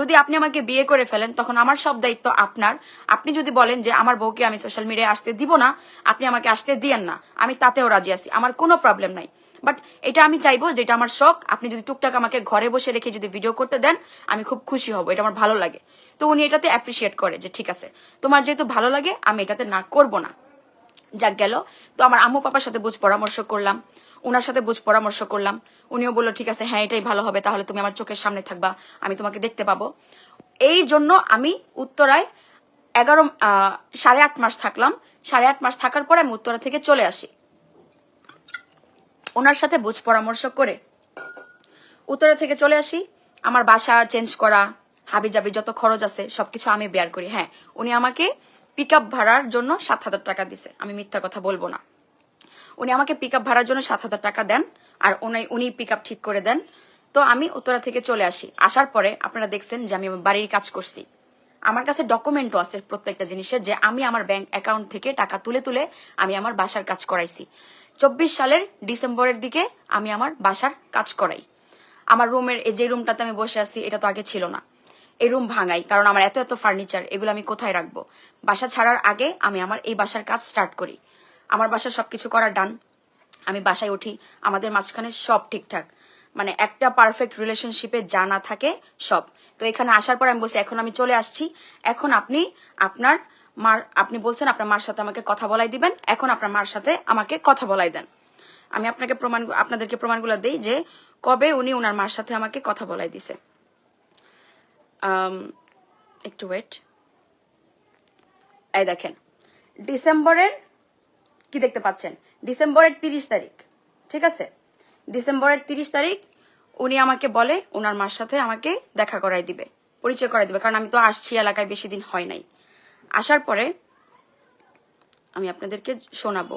যদি আপনি আমাকে বিয়ে করে ফেলেন, তখন আমার সব দায়িত্ব আপনার। আপনি যদি বলেন যে, আমার বউকে আমি সোশ্যাল মিডিয়ায় আসতে দিব না, আপনি আমাকে আসতে দিয়েন না, আমি তাতেও রাজি আছি। আমার কোনো প্রবলেম নাই। বাট এটা আমি চাইব যেটা আমার শখ। আপনি যদি টুকটাক আমাকে ঘরে বসে রেখে যদি ভিডিও করতে দেন, আমি খুব খুশি হব। এটা আমার ভালো লাগে। তো উনি এটাতে অ্যাপ্রিসিয়েট করে যে, ঠিক আছে, তোমার যেহেতু ভালো লাগে, আমি এটাতে না করব না। যাক গেল। তো আমার আম্মু পাপার সাথে বুঝ পরামর্শ করলাম। ওনার সাথে বুঝ পরামর্শ করলাম। উনিও বলল, ঠিক আছে হ্যাঁ এটাই ভালো হবে, তাহলে তুমি আমার চোখের সামনে থাকবা, আমি তোমাকে দেখতে পাবো। এই জন্য আমি উত্তরায় এগারো সাড়ে আট মাস থাকলাম। সাড়ে আট মাস থাকার পরে আমি উত্তরা থেকে চলে আসি। ওনার সাথে বুঝ পরামর্শ করে উত্তরা থেকে চলে আসি। আমার বাসা চেঞ্জ করা হাবি জাবি যত খরচ আছে, সবকিছু আমি বেয়ার করি। হ্যাঁ উনি আমাকে পিক আপ ভাড়ার জন্য সাত হাজার টাকা দিছে। আমি মিথ্যা কথা বলব না। উনি আমাকে পিক আপ ভাড়ার জন্য সাত হাজার টাকা দেন, আর উনি উনি পিক আপ ঠিক করে দেন। তো আমি উত্তরা থেকে চলে আসি। আসার পরে আপনারা দেখছেন যে আমি আমার বাড়ির কাজ করছি। আমার কাছে ডকুমেন্টও আছে প্রত্যেকটা জিনিসের যে আমি আমার ব্যাংক অ্যাকাউন্ট থেকে টাকা তুলে তুলে আমি আমার বাসার কাজ করাইছি। চব্বিশ সালের ডিসেম্বরের দিকে আমি আমার বাসার কাজ করাই। আমার রুমের, এই যে রুমটাতে আমি বসে আছি, এটা তো আগে ছিল না। এই রুম ভাঙাই, কারণ আমার এত এত ফার্নিচার এগুলো আমি কোথায় রাখব? বাসা ছাড়ার আগে আমি আমার এই বাসার কাজ স্টার্ট করি। আমার বাসার সবকিছু করা ডান আমি বাসায় উঠি, আমাদের মাঝখানে সব ঠিকঠাক। মানে একটা পারফেক্ট রিলেশনশিপে যা না থাকে সব। তো এখানে আসার পর আমি বলছি, এখন আমি চলে আসছি। এখন আপনি, আপনার মার, আপনি বলছেন আপনার মার সাথে আমাকে কথা বলাই দিবেন। এখন আপনার মার সাথে আমাকে কথা বলাই দেন। আমি আপনাকে প্রমাণ, আপনাদেরকে প্রমাণগুলো দেই যে কবে উনি ওনার মার সাথে আমাকে কথা বলাই দিছে। একটু ওয়েট এই দেখেন, ডিসেম্বরের কি দেখতে পাচ্ছেন? ডিসেম্বরের তিরিশ তারিখ ঠিক আছে? ডিসেম্বরের তিরিশ তারিখ উনি আমাকে বলে ওনার মার সাথে আমাকে দেখা করাই দিবে পরিচয় করাই দিবে কারণ আমি তো আসছি এলাকায় বেশি দিন হয় নাই। আসার পরে আমি আপনাদেরকে শোনাবো।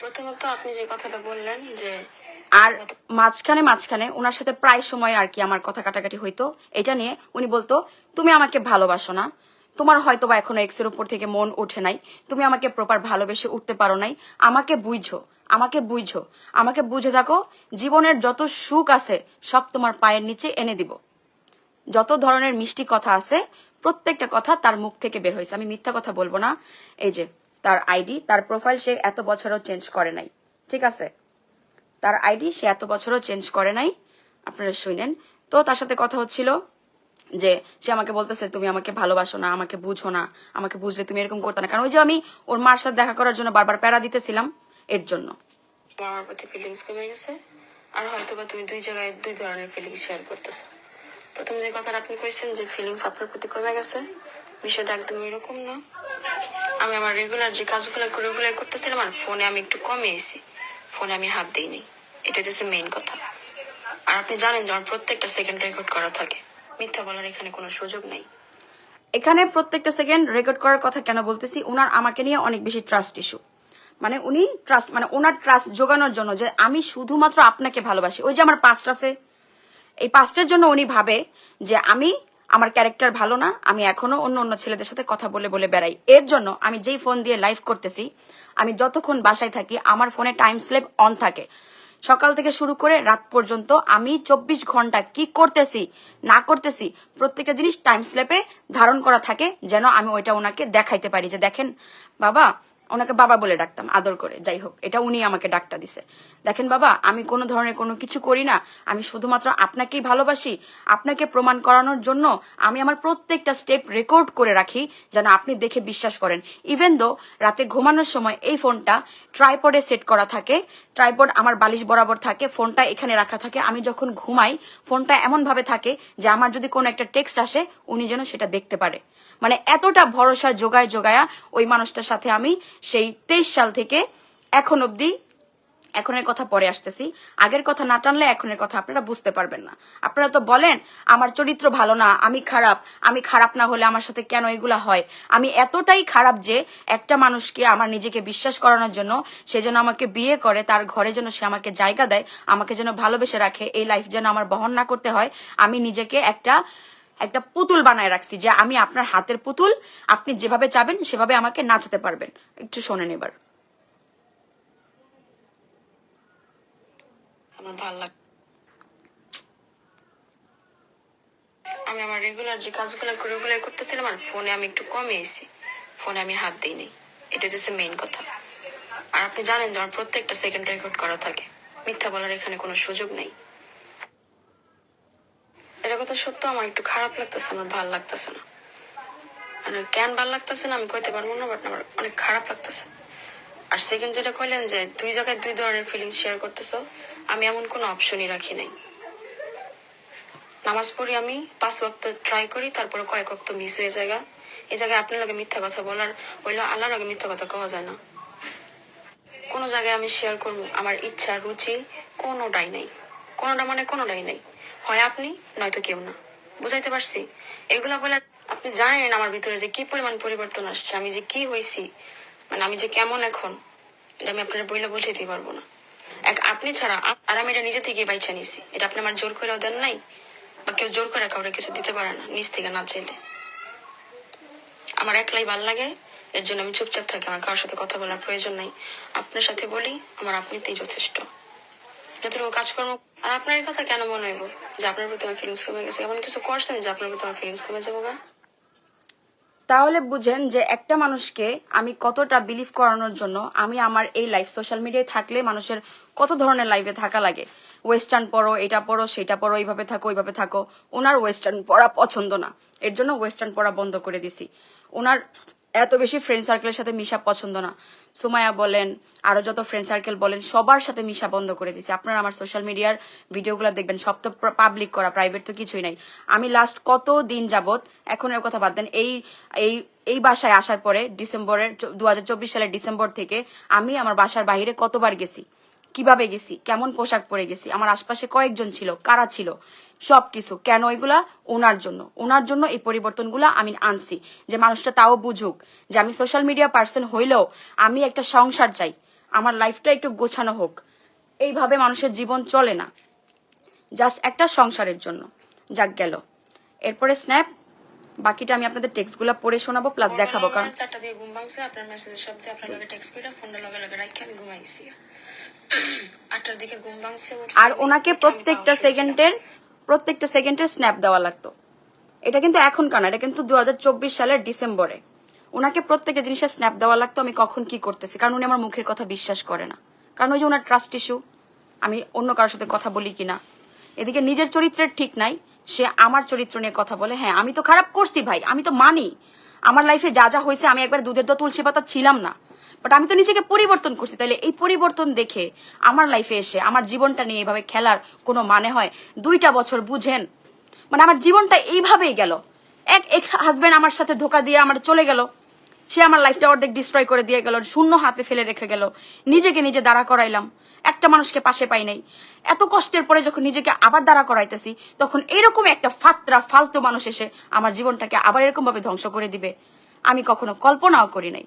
প্রথমত আপনি যে কথাটা বললেন যে আর মাঝখানে মাঝখানে ওনার সাথে প্রায় সময় আর কি আমার কথা কাটাকাটি হইতো এটা নিয়ে উনি বলতো তুমি আমাকে ভালোবাসো না তোমার হয়তো বা এখনও এক্সের উপর থেকে মন ওঠে নাই। তুমি আমাকে প্রপার ভালোবেসে উঠতে পারো নাই। আমাকে বুঝো আমাকে বুঝো, আমাকে বুঝে থাকো। জীবনের যত সুখ আছে, সব তোমার পায়ের নিচে এনে দিব। যত ধরনের মিষ্টি কথা আছে, প্রত্যেকটা কথা তার মুখ থেকে বের হয়েছে। আমি মিথ্যা কথা বলব না। এই যে, তার আইডি তার প্রোফাইল সে এত বছরও চেঞ্জ করে নাই। ঠিক আছে? তার আইডি সে এত বছরও চেঞ্জ করে নাই। আপনারা শুনেন। তো তার সাথে কথা হচ্ছিল। যে সে আমাকে বলতেছে, তুমি আমাকে ভালোবাসো না, আমাকে বুঝো না, আমাকে বুঝলে তুমি এরকম করতে না। কারণ ওই যে আমি ওর মার সাথে দেখা করার জন্য বারবার প্যারা দিতেছিলাম এর জন্য। আমার প্রতি ফিলিংস কমে গেছে? আর হয়তো বা তুমি দুই জায়গায় দুই ধরনের ফিলিংস শেয়ার করতেছো। প্রথম যে কথাটা আপনি কইছেন যে ফিলিংস আপনার প্রতি কমে গেছে, বিষয়টা একদম এরকম না। আমি আমার রেগুলার যে কাজগুলো করে ওগুলো করতেছিলাম, আর ফোনে আমি একটু কমিয়েছি ফোনে আমি হাত দিইনি। এটা হচ্ছে মেইন কথা। আর আপনি জানেন যে আমার প্রত্যেকটা সেকেন্ড রেকর্ড করা থাকে। মিথ্যা বলার এখানে কোনো সুযোগ নেই। এখানে প্রত্যেকটা সেকেন্ড রেকর্ড করার কথা কেন বলতেছি? ওনার আমাকে নিয়ে অনেক বেশি ট্রাস্ট ইস্যু মানে উনি ট্রাস্ট মানে ওনার ট্রাস্ট জোগানোর জন্য যে আমি শুধুমাত্র আপনাকে ভালোবাসি। ওই যে আমার পাস্ট আছে। এই পাস্টের জন্য উনি ভাবে যে আমি, আমার ক্যারেক্টার ভালো না, আমি এখনও অন্য অন্য ছেলেদের সাথে কথা বলে বলে বেড়াই। এর জন্য আমি যেই ফোন দিয়ে লাইভ করতেছি, আমি যতক্ষণ বাসায় থাকি, আমার ফোনে টাইম স্লেপ অন থাকে। সকাল থেকে শুরু করে রাত পর্যন্ত আমি চব্বিশ ঘণ্টা কি করতেছি, না করতেছি, প্রত্যেকটা জিনিস টাইম স্লেপে ধারণ করা থাকে যেন আমি ওইটা ওনাকে দেখাইতে পারি। যে দেখেন, বাবা ওনাকে বাবা বলে ডাকতাম, আদর করে, যাই হোক, এটা উনি আমাকে ডাকটা দিছে। দেখেন বাবা, আমি কোনো ধরনের কোনো কিছু করি না, আমি শুধুমাত্র আপনাকেই ভালোবাসি, আপনাকে প্রমাণ করানোর জন্য আমি আমার প্রত্যেকটা স্টেপ রেকর্ড করে রাখি, যেন আপনি দেখে বিশ্বাস করেন। ইভেন দো রাতে ঘুমানোর সময় এই ফোনটা ট্রাইপডে সেট করা থাকে ট্রাইপড আমার বালিশ বরাবর থাকে, ফোনটা এখানে রাখা থাকে, আমি যখন ঘুমাই, ফোনটা এমন ভাবে থাকে যে আমার যদি কোনো একটা টেক্সট আসে, উনি যেন সেটা দেখতে পারে। মানে এতটা ভরসা যোগায় যোগায়া ওই মানুষটার সাথে আমি সেই তেইশ সাল থেকে এখন অবধি এখনের কথা পরে আসতেছি। আগের কথা না টানলে এখনের কথা আপনারা বুঝতে পারবেন না। আপনারা তো বলেন, আমার চরিত্র ভালো না, আমি খারাপ আমি খারাপ না হলে আমার সাথে কেন এগুলা হয়? আমি এতটাই খারাপ যে একটা মানুষকে আমার নিজেকে বিশ্বাস করানোর জন্য সে যেন আমাকে বিয়ে করে, তার ঘরে যেন সে আমাকে জায়গা দেয়, আমাকে যেন ভালোবেসে রাখে, এই লাইফ যেন আমার বহন না করতে হয়, আমি নিজেকে একটা একটা পুতুল বানায় রাখছি যে আমি আপনার হাতের পুতুল, আপনি যেভাবে চাবেন সেভাবে আমাকে নাচাতে পারবেন। একটু শোনেন এবার। আমি আমার রেগুলার যে কাজগুলো করে ওগুলো করতেছিলাম, আর ফোনে আমি একটু কমে এসেছি ফোনে আমি হাত দিই দিইনি এটা হচ্ছে মেইন কথা। আর আপনি জানেন যে আমার প্রত্যেকটা সেকেন্ড রেকর্ড করা থাকে। মিথ্যা বলার এখানে কোনো সুযোগ নেই। কথা সত্য, আমার একটু খারাপ লাগতেছে, আমার ভালো লাগতেছে না। মানে কেন ভালো লাগতেছে না আমি কইতে পারব না বাট আমার অনেক খারাপ লাগতেছে। আর সেকেন্ড যেটা কইলেন যে, দুই জায়গায় দুই ধরনের ফিলিংস শেয়ার করতেছো, আমি এমন কোনো অপশনই রাখি নাই। নামাজ পড়ি আমি, পাঁচ ওয়াক্ত ট্রাই করি, তারপরে কয়েক ওয়াক্ত মিস হয়ে জায়গা এই জায়গায় আপনার লগে মিথ্যা কথা বলার হইল আল্লাহর আগে মিথ্যা কথা কওয়া যায় না। কোনো জায়গায় আমি শেয়ার করব, আমার ইচ্ছা, রুচি কোনোটাই নাই। কোনোটা মানে কোনোটাই নাই। হয় আপনি? নয়তো কেউ না। বুঝাইতে পারছি? এগুলা বলে আপনি জানেন আমার ভিতরে যে কি পরিমাণ পরিবর্তন আসছে, আমি যে কি হয়েছি মানে আমি যে কেমন এখন, এটা আমি আপনার বইলে বলে দিতে পারব না। এক আপনি ছাড়া আর আমি এটা নিজে থেকে বাইচা নিছি। এটা আপনি আমার জোর করেও দেন নাই, বা কেউ জোর করে কাউরে কিছু দিতে পারে না, নিজ থেকে না চাইলে। আমার একলাই ভালো লাগে, এর জন্য আমি চুপচাপ থাকি, আমার কারোর সাথে কথা বলার প্রয়োজন নাই। আপনার সাথে বলি, আমার আপনিতেই যথেষ্ট। যতটুকু কাজকর্ম আর আপনার এই কথা কেন মনে হইব? যে আপনার প্রতি আমার ফিলিংস কমে গেছে। এমন কিছু করছেন যে আপনার প্রতি আমার ফিলিংস কমে যাব গা? তাহলে বুঝেন যে একটা মানুষকে আমি কতটা বিলিভ করানোর জন্য আমি আমার এই লাইফ সোশ্যাল মিডিয়ায় থাকলে মানুষের কত ধরনের লাইফে থাকা লাগে? ওয়েস্টার্ন পড়ো, এটা পড়ো, সেটা পড়ো, এইভাবে থাকো, ওইভাবে থাকো। ওনার ওয়েস্টার্ন পড়া পছন্দ না। এর জন্য ওয়েস্টার্ন পড়া বন্ধ করে দিছি। ওনার এত বেশি ফ্রেন্ড সার্কেলের সাথে মিশা পছন্দ না। সুমায়া বলেন, আরও যত ফ্রেন্ড সার্কেল বলেন, সবার সাথে মিশা বন্ধ করে দিছি। আপনারা আমার সোশ্যাল মিডিয়ার ভিডিওগুলো দেখবেন, সব তো পাবলিক করা প্রাইভেট তো কিছুই নাই। আমি লাস্ট কত দিন যাবত এখন এর কথা বাদ দেন, এই এই এই বাসায় আসার পরে ডিসেম্বরের দু হাজার চব্বিশ সালের ডিসেম্বর থেকে আমি আমার বাসার বাইরে কতবার গেছি, কীভাবে গেছি, কেমন পোশাক পরে গেছি, আমার আশপাশে কয়েকজন ছিল, কারা ছিল? সব কিছু কেন এগুলা? ওনার জন্য। ওনার জন্য এই পরিবর্তনগুলো আমি আনছি। যে মানুষটা তাও বুঝুক। যে আমি সোশ্যাল মিডিয়া পার্সন হইলেও আমি একটা সংসার চাই। আমার লাইফটা একটু গোছানো হোক। এইভাবে মানুষের জীবন চলে না। জাস্ট একটা সংসারের জন্য। যাক গেল। এরপরে স্ন্যাপ বাকিটা আমি আপনাদের টেক্সটগুলো পড়ে শোনাবো প্লাস দেখাবো কারণ চারটা দিয়ে ঘুম ভাঙছে। আপনার মেসেজের শব্দে আপনার লগে টেক্সট ফোনটা লগে লগে রাখি আমি ঘুমাই গেছি আটটার দিকে ঘুম ভাঙছে আর ওনাকে প্রত্যেকটা সেকেন্ডের প্রত্যেকটা সেকেন্ডের স্ন্যাপ দেওয়া লাগতো। এটা কিন্তু এখনকার না, এটা কিন্তু দুহাজার চব্বিশ সালের ডিসেম্বরে। ওনাকে প্রত্যেকটা জিনিসের স্ন্যাপ দেওয়া লাগতো, আমি কখন কি করতেছি, কারণ উনি আমার মুখের কথা বিশ্বাস করে না। কারণ ওই যে ওনার ট্রাস্ট ইস্যু আমি অন্য কারোর সাথে কথা বলি কিনা। এদিকে নিজের চরিত্রের ঠিক নাই, সে আমার চরিত্র নিয়ে কথা বলে হ্যাঁ আমি তো খারাপ করছি ভাই, আমি তো মানি। আমার লাইফে যা যা হয়েছে, আমি একবার দুধের তো তুলসী পাতা ছিলাম না। বাট আমি তো নিজেকে পরিবর্তন করছি। তাইলে এই পরিবর্তন দেখে আমার লাইফে এসে, আমার জীবনটা নিয়ে এভাবে খেলার কোনো মানে হয়? দুইটা বছর বুঝেন। মানে আমার জীবনটা এইভাবেই গেল। এক এক্স হাজবেন্ড আমার সাথে ধোকা দিয়ে আমার চলে গেল। সে আমার লাইফটা অর্ধেক ডিস্ট্রয় করে দিয়ে গেল, শূন্য হাতে ফেলে রেখে গেল। নিজেকে নিজে দাঁড়া করাইলাম। একটা মানুষকে পাশে পাই নাই। এত কষ্টের পরে যখন নিজেকে আবার দাঁড়া করাইতেছি, তখন এরকম একটা ফাত্রা, ফালতু মানুষ এসে আমার জীবনটাকে আবার এরকম ভাবে ধ্বংস করে দিবে। আমি কখনো কল্পনাও করি নাই।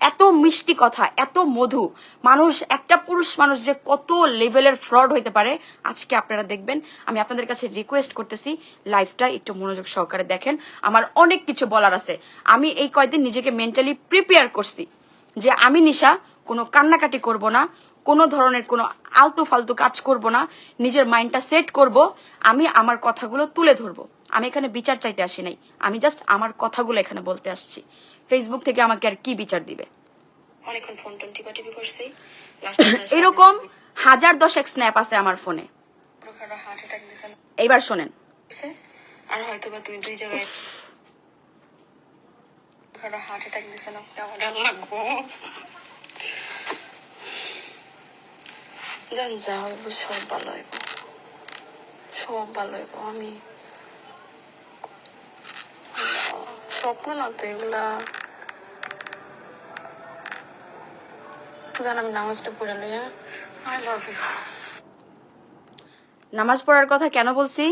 এত মিষ্টি কথা, এত মধু। মানুষ, একটা পুরুষ মানুষ যে কত লেভেলের ফ্রড হইতে পারে, আজকে আপনারা দেখবেন। আমি আপনাদের কাছে রিকোয়েস্ট করতেছি লাইফটা একটু মনোযোগ সহকারে দেখেন। আমার অনেক কিছু বলার আছে। আমি এই কয়দিন নিজেকে মেন্টালি প্রিপেয়ার করছি যে আমি নিশা কোনো কান্নাকাটি করব না, কোনো ধরনের কোনো আলতু ফালতু কাজ করব না, নিজের মাইন্ডটা সেট করব, আমি আমার কথাগুলো তুলে ধরবো। আমি এখানে বিচার চাইতে আসি নাই। আমি জাস্ট আমার কথাগুলো এখানে বলতে আসছি। ফেসবুক থেকে আমাকে আর কি বিচার দিবে? অনেকক্ষণ ফোন টোন টিপা টিপি করছি। এরকম হাজার দশেক স্ন্যাপ আছে আমার ফোনে এইবার শোনেন। আর হয়তো বা তুমি দুই জায়গায় হার্ট অ্যাটাক দিছে না আমার আর লাগবো। জান যা হইব সব ভালো হইব। সব ভালো হইব আমি স্বপ্ন না তো এগুলা। জান আমি নামাজটা পড়ে লই আই লাভ ইউ নামাজ পড়ার কথা কেন বলছি?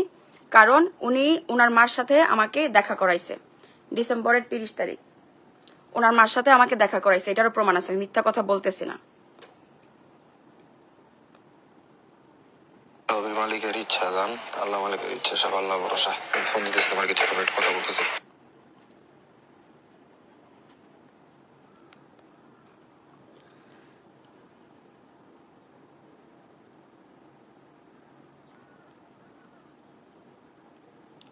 কারণ উনি ওনার মার সাথে আমাকে দেখা করাইছে ডিসেম্বরের তিরিশ তারিখ। ওনার মার সাথে আমাকে দেখা করাইছে এটারও প্রমাণ আছে আমি মিথ্যা কথা বলতেছি না। মালিকের ইচ্ছা জান। আল্লাহ মালিকের ইচ্ছা সব আল্লাহ ভরসা। ফোন দিতেছে তোমার কিছু কথা বলতেছি।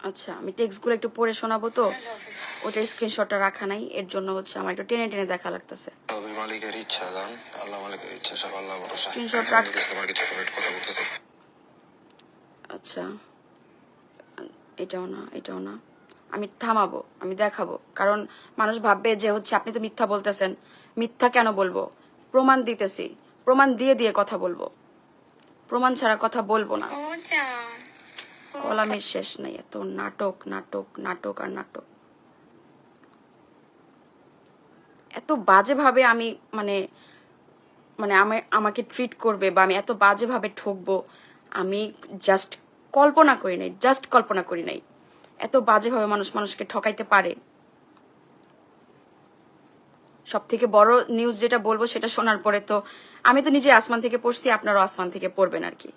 আচ্ছা আমি টেক্সটগুলো একটু পড়ে শোনাবো তো? ওটার স্ক্রিনশটটা রাখা নাই এর জন্য হচ্ছে আমার একটু টেনে টেনে দেখা লাগতেছে। তবে মালিকের ইচ্ছা জান? আল্লাহ মালিকের ইচ্ছা সব আল্লাহ ভরসা। Screenshot ফোন রাখ। তোমার কিছু করে কথা বলতেছি। আচ্ছা। এটাও না এটাও না। আমি থামাবো আমি দেখাবো। কারণ মানুষ ভাববে যে হচ্ছে আপনি তো মিথ্যা বলতেছেন। মিথ্যা কেন বলব? প্রমাণ দিতেছি। প্রমাণ দিয়ে দিয়ে কথা বলব। প্রমাণ ছাড়া কথা বলব না। ও জান। কলামের শেষ নাই, এত নাটক নাটক নাটক আর নাটক। এত বাজেভাবে আমি মানে মানে আমি, আমাকে ট্রিট করবে বা আমি এত বাজেভাবে ঠকবো, আমি জাস্ট কল্পনা করি নাই জাস্ট কল্পনা করি নাই। এত বাজেভাবে মানুষ মানুষকে ঠকাইতে পারে। সব থেকে বড় নিউজ যেটা বলব সেটা শোনার পরে তো, আমি তো নিজে আসমান থেকে পড়ছি, আপনারও আসমান থেকে পড়বেন আর কি।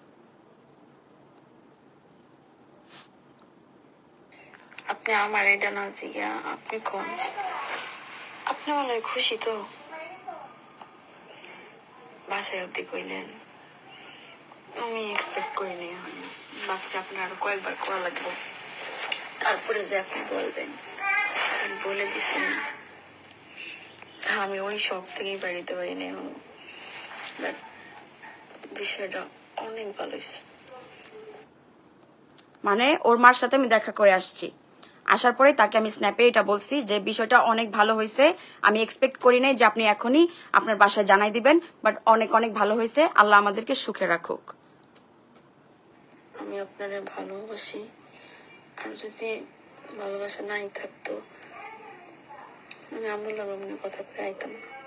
আমার এটা না জিগা আপনি কোন? আপনি মনে হয় খুশি তো? বাসায় অব্দি কইলেন। আমি এক্সপেক্ট করিনি ভাবছি আপনার আরও কয়েকবার করা লাগবে। তারপরে যে আপনি বলবেন আপনি বলে দিছেন আমি ওই শখ থেকেই বাড়িতে পারিনি এখন বাট বিষয়টা অনেক ভালো হয়েছে মানে ওর মার সাথে আমি দেখা করে আসছি। আসার পরে তাকে আমি স্ন্যাপে এটা বলছি যে বিষয়টা অনেক ভালো হয়েছে, আমি এক্সপেক্ট করি নাই যে আপনি এখনই আপনার বাসায় জানাই দিবেন বাট অনেক অনেক ভালো হয়েছে। আল্লাহ আমাদেরকে সুখে রাখুক। আমি আপনার ভালোবাসি। আর যদি ভালোবাসা নাই থাকতো, আমি আমার লগে কথা প্রায় আইতাম না।